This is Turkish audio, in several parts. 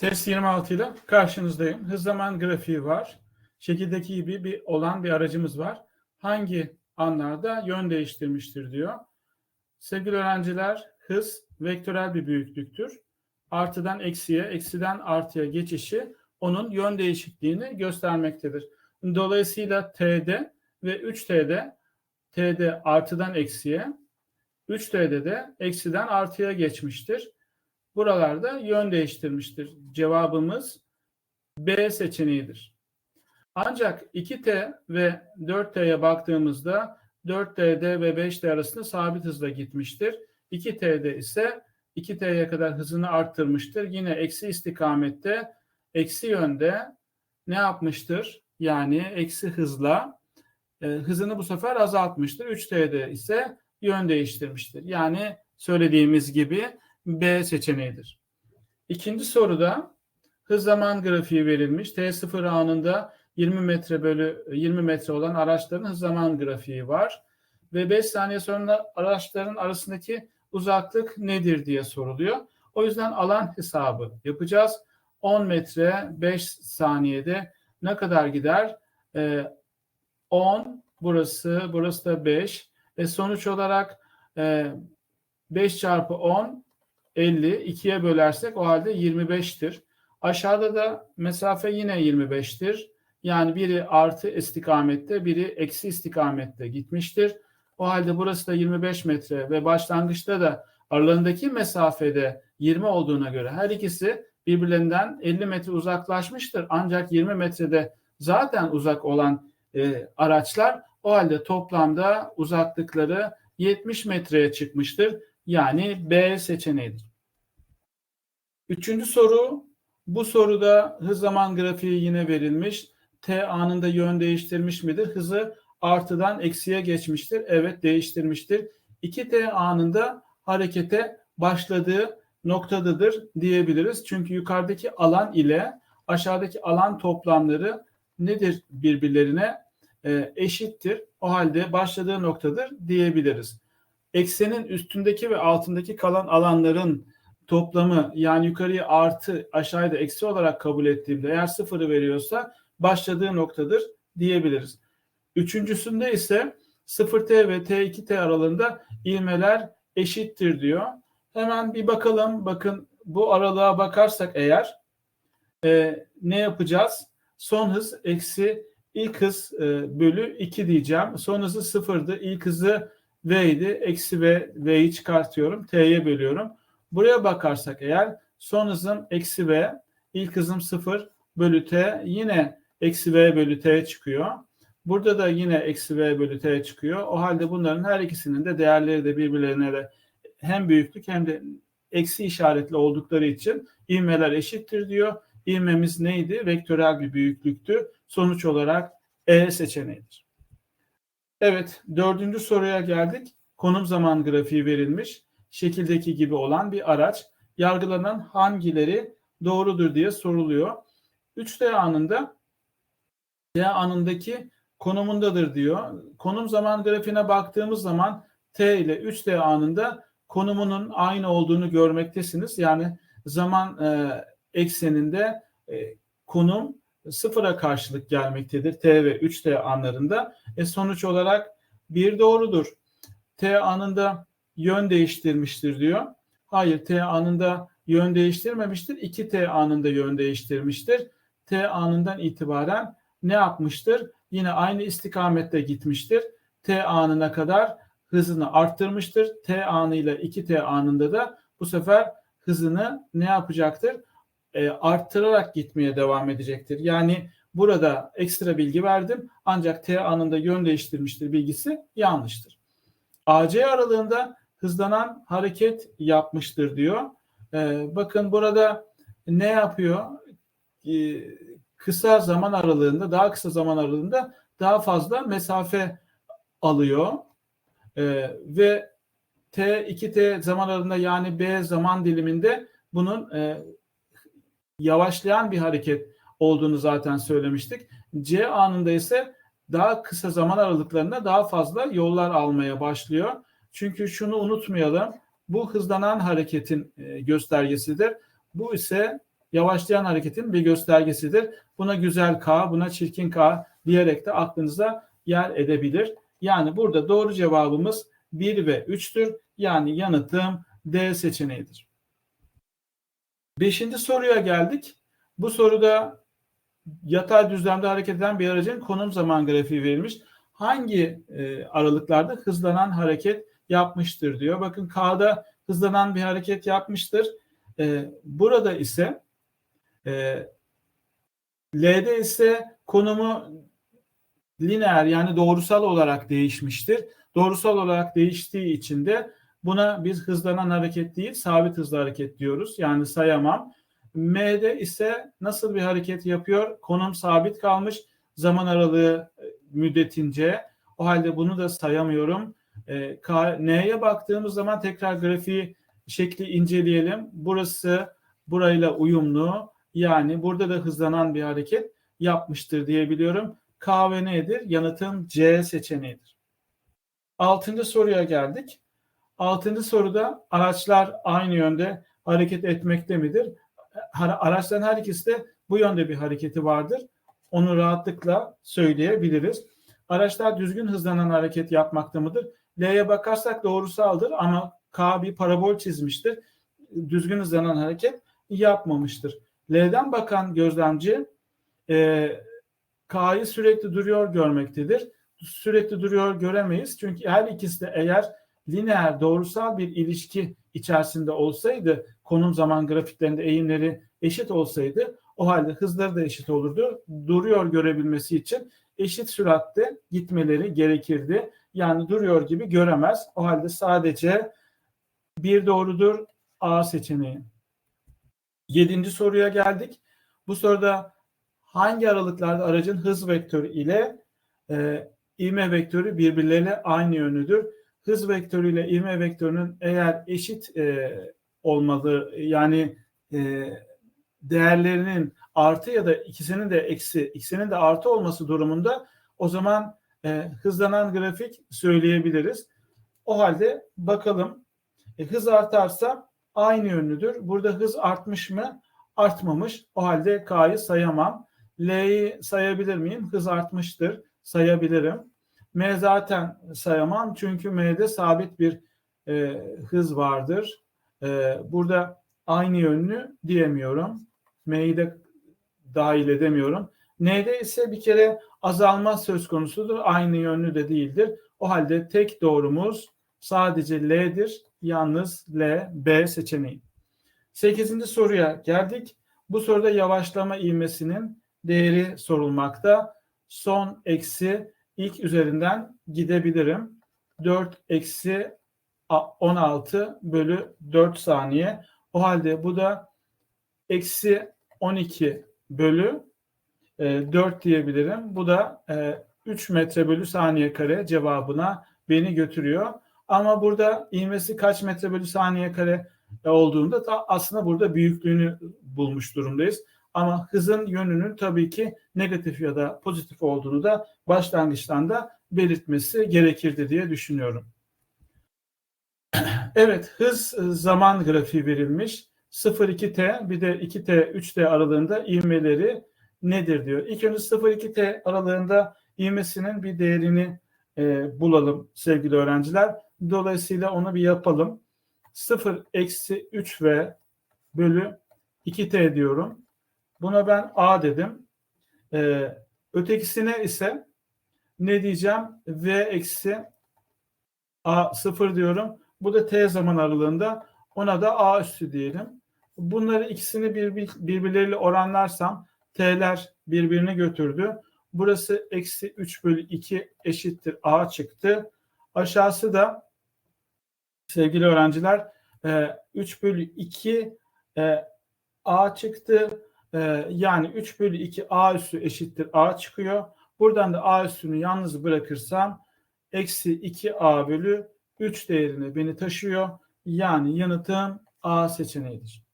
Test 26 ile karşınızdayım. Hız zaman grafiği var. Şekildeki gibi bir olan bir aracımız var. Hangi anlarda yön değiştirmiştir diyor. Sevgili öğrenciler, hız vektörel bir büyüklüktür. Artıdan eksiye, eksiden artıya geçişi onun yön değişikliğini göstermektedir. Dolayısıyla T'de ve 3T'de T'de artıdan eksiye, 3T'de de eksiden artıya geçmiştir. Buralarda yön değiştirmiştir. Cevabımız B seçeneğidir. Ancak 2T ve 4T'ye baktığımızda 4T'de ve 5T arasında sabit hızla gitmiştir. 2T'de ise 2T'ye kadar hızını arttırmıştır. Yine eksi istikamette, eksi yönde ne yapmıştır? Yani eksi hızla e, hızını bu sefer azaltmıştır. 3T'de ise yön değiştirmiştir. Yani söylediğimiz gibi B seçeneğidir. İkinci soruda hız zaman grafiği verilmiş. T0 anında 20 metre bölü 20 metre olan araçların hız zaman grafiği var. Ve 5 saniye sonra araçların arasındaki uzaklık nedir diye soruluyor. O yüzden alan hesabı yapacağız. 10 metre 5 saniyede ne kadar gider? Ee, 10 burası, burası da 5. E sonuç olarak e, 5 çarpı 10 50. 2'ye bölersek o halde 25'tir. Aşağıda da mesafe yine 25'tir. Yani biri artı istikamette, biri eksi istikamette gitmiştir. O halde burası da 25 metre ve başlangıçta da aralarındaki mesafede 20 olduğuna göre her ikisi birbirlerinden 50 metre uzaklaşmıştır. Ancak 20 metrede zaten uzak olan e, araçlar o halde toplamda uzaklıkları 70 metreye çıkmıştır. Yani B seçeneğidir. Üçüncü soru. Bu soruda hız zaman grafiği yine verilmiş. T anında yön değiştirmiş midir? Hızı artıdan eksiye geçmiştir. Evet değiştirmiştir. 2T anında harekete başladığı noktadadır diyebiliriz. Çünkü yukarıdaki alan ile aşağıdaki alan toplamları nedir birbirlerine e, eşittir. O halde başladığı noktadır diyebiliriz. Eksenin üstündeki ve altındaki kalan alanların toplamı yani yukarıya artı aşağıda eksi olarak kabul ettiğimde eğer sıfırı veriyorsa başladığı noktadır diyebiliriz. Üçüncüsünde ise 0T ve T2T aralığında ilmeler eşittir diyor. Hemen bir bakalım. Bakın bu aralığa bakarsak eğer e, ne yapacağız? Son hız eksi ilk hız e, bölü 2 diyeceğim. Son hızı sıfırdı. İlk hızı V idi. Eksi V, V'yi çıkartıyorum. T'ye bölüyorum. Buraya bakarsak eğer son hızım eksi V, ilk hızım 0 bölü T yine eksi V bölü T çıkıyor. Burada da yine eksi V bölü T çıkıyor. O halde bunların her ikisinin de değerleri de birbirlerine de hem büyüklük hem de eksi işaretli oldukları için ivmeler eşittir diyor. İvmemiz neydi? Vektörel bir büyüklüktü. Sonuç olarak E seçeneğidir. Evet, dördüncü soruya geldik. Konum zaman grafiği verilmiş. Şekildeki gibi olan bir araç. Yargılanan hangileri doğrudur diye soruluyor. 3D anında D anındaki konumundadır diyor. Konum zaman grafiğine baktığımız zaman T ile 3D anında konumunun aynı olduğunu görmektesiniz. Yani zaman e, ekseninde e, konum sıfıra karşılık gelmektedir. T ve 3T anlarında. E sonuç olarak bir doğrudur. T anında yön değiştirmiştir diyor. Hayır T anında yön değiştirmemiştir. 2T anında yön değiştirmiştir. T anından itibaren ne yapmıştır? Yine aynı istikamette gitmiştir. T anına kadar hızını arttırmıştır. T anıyla 2T anında da bu sefer hızını ne yapacaktır? E, arttırarak gitmeye devam edecektir. Yani burada ekstra bilgi verdim ancak T anında yön değiştirmiştir bilgisi yanlıştır. AC aralığında hızlanan hareket yapmıştır diyor. E, bakın burada ne yapıyor? E, kısa zaman aralığında, daha kısa zaman aralığında daha fazla mesafe alıyor. E, ve T 2T zaman aralığında yani B zaman diliminde bunun e, yavaşlayan bir hareket olduğunu zaten söylemiştik. C anında ise daha kısa zaman aralıklarında daha fazla yollar almaya başlıyor. Çünkü şunu unutmayalım. Bu hızlanan hareketin e, göstergesidir. Bu ise yavaşlayan hareketin bir göstergesidir. Buna güzel K, buna çirkin K diyerek de aklınıza yer edebilir. Yani burada doğru cevabımız 1 ve 3'tür. Yani yanıtım D seçeneğidir. Beşinci soruya geldik. Bu soruda yatay düzlemde hareket eden bir aracın konum zaman grafiği verilmiş. Hangi e, aralıklarda hızlanan hareket yapmıştır diyor. Bakın K'da hızlanan bir hareket yapmıştır. E, burada ise e, L'de ise konumu lineer yani doğrusal olarak değişmiştir. Doğrusal olarak değiştiği için de buna biz hızlanan hareket değil sabit hızlı hareket diyoruz. Yani sayamam. M'de ise nasıl bir hareket yapıyor? Konum sabit kalmış zaman aralığı e, müddetince. O halde bunu da sayamıyorum. E, N'ye baktığımız zaman tekrar grafiği şekli inceleyelim. Burası burayla uyumlu. Yani burada da hızlanan bir hareket yapmıştır diyebiliyorum. K ve nedir? Yanıtım C seçeneğidir. Altıncı soruya geldik. Altıncı soruda araçlar aynı yönde hareket etmekte midir? Araçların her ikisi de bu yönde bir hareketi vardır. Onu rahatlıkla söyleyebiliriz. Araçlar düzgün hızlanan hareket yapmakta mıdır? L'ye bakarsak doğrusaldır ama K bir parabol çizmiştir. Düzgün hızlanan hareket yapmamıştır. L'den bakan gözlemci e, K'yı sürekli duruyor görmektedir. Sürekli duruyor göremeyiz. Çünkü her ikisi de eğer lineer doğrusal bir ilişki içerisinde olsaydı konum zaman grafiklerinde eğimleri eşit olsaydı o halde hızları da eşit olurdu. Duruyor görebilmesi için eşit süratte gitmeleri gerekirdi. Yani duruyor gibi göremez. O halde sadece bir doğrudur A seçeneği. Yedinci soruya geldik. Bu soruda hangi aralıklarda aracın hız vektörü ile e, ivme vektörü birbirleriyle aynı yönlüdür? Hız vektörü ile ivme vektörünün eğer eşit e, olmalı yani e, değerlerinin artı ya da ikisinin de eksi, ikisinin de artı olması durumunda o zaman e, hızlanan grafik söyleyebiliriz. O halde bakalım e, hız artarsa aynı yönlüdür. Burada hız artmış mı? Artmamış. O halde K'yı sayamam. L'yi sayabilir miyim? Hız artmıştır. Sayabilirim. M zaten sayamam çünkü M'de sabit bir e, hız vardır. E, burada aynı yönlü diyemiyorum. M'yi de dahil edemiyorum. N'de ise bir kere azalma söz konusudur. Aynı yönlü de değildir. O halde tek doğrumuz sadece L'dir. Yalnız L, B seçeneği. Sekizinci soruya geldik. Bu soruda yavaşlama ivmesinin değeri sorulmakta. Son eksi ilk üzerinden gidebilirim. 4 eksi 16 bölü 4 saniye. O halde bu da eksi 12 bölü e, 4 diyebilirim. Bu da e, 3 metre bölü saniye kare cevabına beni götürüyor. Ama burada ivmesi kaç metre bölü saniye kare olduğunda da aslında burada büyüklüğünü bulmuş durumdayız. Ama hızın yönünün tabii ki negatif ya da pozitif olduğunu da başlangıçtan da belirtmesi gerekirdi diye düşünüyorum. Evet, hız zaman grafiği verilmiş. 0-2T bir de 2T 3T aralığında ivmeleri nedir diyor. İlk önce 0-2T aralığında ivmesinin bir değerini e, bulalım sevgili öğrenciler. Dolayısıyla onu bir yapalım. 0 eksi 3V bölü 2T diyorum. Buna ben A dedim. Ee, ötekisine ise ne diyeceğim? V eksi A 0 diyorum. Bu da T zaman aralığında. Ona da A üstü diyelim. Bunları ikisini bir, birbirleriyle oranlarsam T'ler birbirini götürdü. Burası eksi 3 bölü 2 eşittir A çıktı. Aşağısı da sevgili öğrenciler 3 e, bölü 2 e, A çıktı. E, yani 3 bölü 2 A üssü eşittir A çıkıyor. Buradan da A üssünü yalnız bırakırsam eksi 2 A bölü 3 değerini beni taşıyor. Yani yanıtım A seçeneğidir.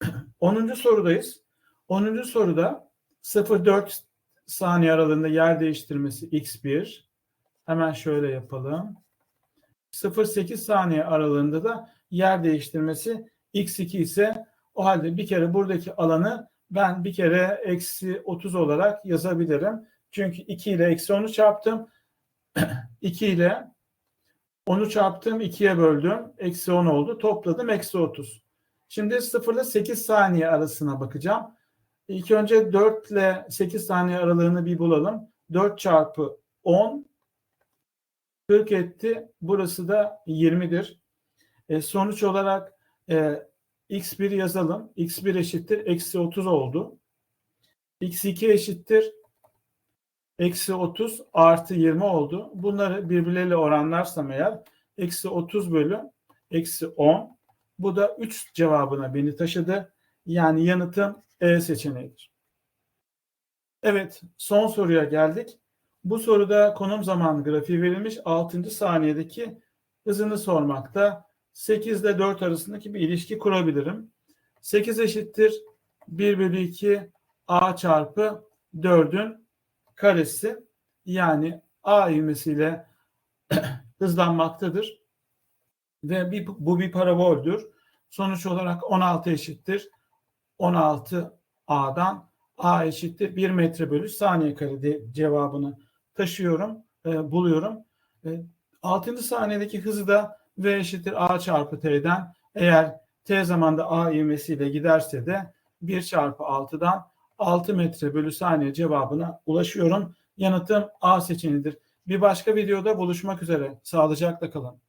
10. sorudayız. 10. soruda 0-4 saniye aralığında yer değiştirmesi x1. Hemen şöyle yapalım. 0-8 saniye aralığında da yer değiştirmesi x2 ise O halde bir kere buradaki alanı ben bir kere eksi 30 olarak yazabilirim. Çünkü 2 ile eksi 10'u çarptım. 2 ile 10'u çarptım 2'ye böldüm. Eksi 10 oldu. Topladım eksi 30. Şimdi 0 ile 8 saniye arasına bakacağım. İlk önce 4 ile 8 saniye aralığını bir bulalım. 4 çarpı 10 40 etti. Burası da 20'dir. E, sonuç olarak e, x1 yazalım. x1 eşittir. Eksi 30 oldu. x2 eşittir. Eksi 30 artı 20 oldu. Bunları birbirleriyle oranlarsam eğer eksi 30 bölü eksi 10. Bu da 3 cevabına beni taşıdı. Yani yanıtım E seçeneğidir. Evet son soruya geldik. Bu soruda konum zaman grafiği verilmiş 6. saniyedeki hızını sormakta. 8 ile 4 arasındaki bir ilişki kurabilirim. 8 eşittir 1 bölü 2 a çarpı 4'ün karesi. Yani a ivmesiyle hızlanmaktadır. Ve bir, bu bir paraboldür. Sonuç olarak 16 eşittir. 16 a'dan a eşittir 1 metre bölü saniye kare cevabını taşıyorum, e, buluyorum. E, 6. saniyedeki hızı da v eşittir a çarpı t'den eğer t zamanda a ivmesiyle giderse de 1 çarpı 6'dan 6 metre bölü saniye cevabına ulaşıyorum. Yanıtım A seçeneğidir. Bir başka videoda buluşmak üzere. Sağlıcakla kalın.